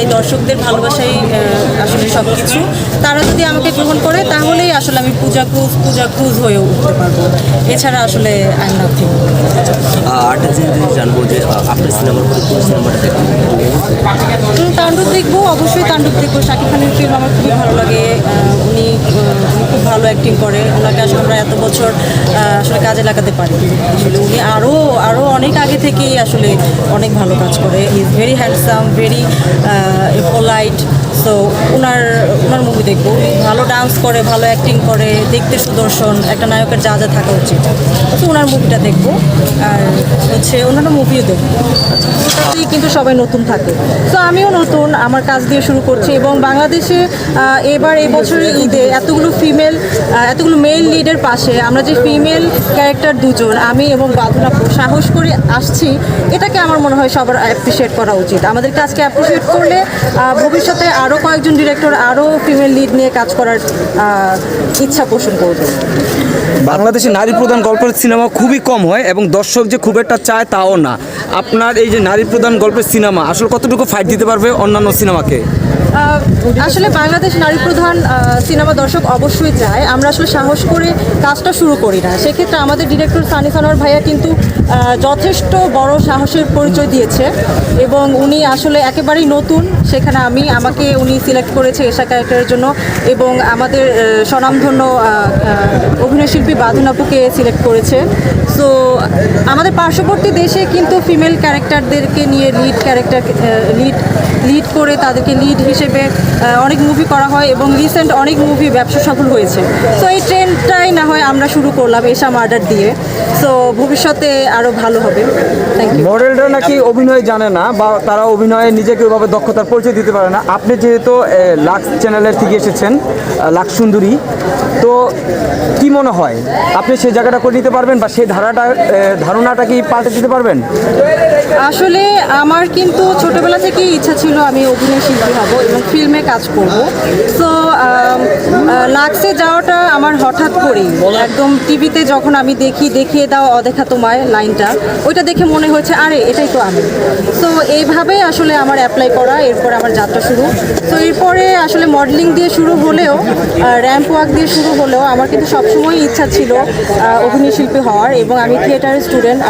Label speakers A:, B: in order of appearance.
A: এই দর্শকদের ভালোবাসাই আসলে সব কিছু তারা যদি আমাকে গ্রহণ করে তাহলেই আসলে আমি পূজা ক্রুজ পূজা ক্রুজ হয়ে উঠতে পারব। এছাড়া আসলে আই এম নাথিং
B: আরেকটা জিনিস জানব যে আপনার সিনেমার পরে কোন সিনেমাটা দেখবেন
A: তাণ্ডব দেখব অবশ্যই তাণ্ডব দেখব। শাকিব খানের ফিল্ম আমার খুবই ভালো লাগে। উনি খুব ভালো অ্যাক্টিং করে। ওনাকে আসলে আমরা এত বছর আসলে কাজে লাগাতে পারি আসলে উনি আরও আরও অনেক আগে থেকেই আসলে অনেক ভালো কাজ করে। Is very handsome very polite so ওনার ওনার মুভি দেখব। ভালো ডান্স করে, ভালো অ্যাক্টিং করে, দেখতে সুদর্শন, একটা নায়কের যা যা থাকা উচিত। তো ওনার মুভিটা দেখব। আর হচ্ছে অন্যান্য মুভিও দেখব। কিন্তু সবাই নতুন থাকে। তো আমিও নতুন, আমার কাজ দিয়ে শুরু করছি। এবং বাংলাদেশে এবার এই বছরের ঈদে এতগুলো ফিমেল এতগুলো মেল লিডের পাশে আমরা যে ফিমেল ক্যারেক্টার দুজন আমি এবং বাঁধনা সাহস করে আসছি এটাকে আমার মনে হয় সবার অ্যাপ্রিসিয়েট করা উচিত। আমাদেরকে আজকে অ্যাপ্রিসিয়েট করলে ভবিষ্যতে আরও কয়েকজন ডিরেক্টর আরও ফিমেল লিড নিয়ে কাজ করার ইচ্ছা পোষণ করবে।
C: বাংলাদেশে নারী প্রধান গল্পের সিনেমা খুবই কম হয় এবং দর্শক যে খুব একটা চায় তাও না। আপনার এই যে নারী প্রধান গল্পের সিনেমা আসলে কতটুকু ফাইট দিতে পারবে অন্যান্য সিনেমাকে?
A: আসলে বাংলাদেশ নারী প্রধান সিনেমা দর্শক অবশ্যই চায়। আমরা আসলে সাহস করে কাজটা শুরু করি না। সেক্ষেত্রে আমাদের ডিরেক্টর সানি সানোয়ার ভাইয়া কিন্তু যথেষ্ট বড় সাহসের পরিচয় দিয়েছে এবং উনি আসলে একেবারেই নতুন। সেখানে আমি, আমাকে উনি সিলেক্ট করেছে এশা ক্যারেক্টারের জন্য এবং আমাদের স্বনামধন্য অভিনয়শিল্পী বাঁধনাপুকে সিলেক্ট করেছে। সো আমাদের পার্শ্ববর্তী দেশে কিন্তু ফিমেল ক্যারেক্টারদেরকে নিয়ে লিড ক্যারেক্টার লিড লিড করে তাদেরকে লিড হিসেবে অনেক মুভি করা হয় এবং রিসেন্ট অনেক মুভি ব্যবসা সফল হয়েছে। সো এই ট্রেন্ডটাই না হয় আমরা শুরু করলাম এশা মার্ডার দিয়ে। সো ভবিষ্যতে আরও ভালো হবে। থ্যাংক ইউ
C: মডেলরা নাকি অভিনয় জানে না বা তারা অভিনয়ে নিজেকে ওইভাবে দক্ষতার পরিচয় দিতে পারে না। আপনি যেহেতু লাক্স চ্যানেলের থেকে এসেছেন লাক্স সুন্দরী তো কি মনে হয়? আপনি সেই জায়গাটা করে নিতে পারবেন বা সেই ধারাটা ধারণাটা কি পাল্টে দিতে পারবেন?
A: আসলে আমার কিন্তু ছোটবেলা থেকেই ইচ্ছা ছিল আমি অভিনয় শিল্পী হব এবং ফিল্মে কাজ করব। সো লাক্সে যাওয়াটা আমার হঠাৎ করেই একদম টিভিতে যখন আমি দেখি দেখিয়ে দাও অদেখা তোমায় লাইনটা ওইটা দেখে মনে হয়েছে আরে এটাই তো আমি। তো এইভাবেই আসলে আমার অ্যাপ্লাই করা এরপর আমার যাত্রা শুরু। তো এরপরে আসলে মডেলিং দিয়ে শুরু হলেও র্যাম্প ওয়াক দিয়ে শুরু হলেও আমার কিন্তু সবসময় ইচ্ছা ছিল অভিনয় শিল্পী হওয়ার এবং আমি থিয়েটারের স্টুডেন্ট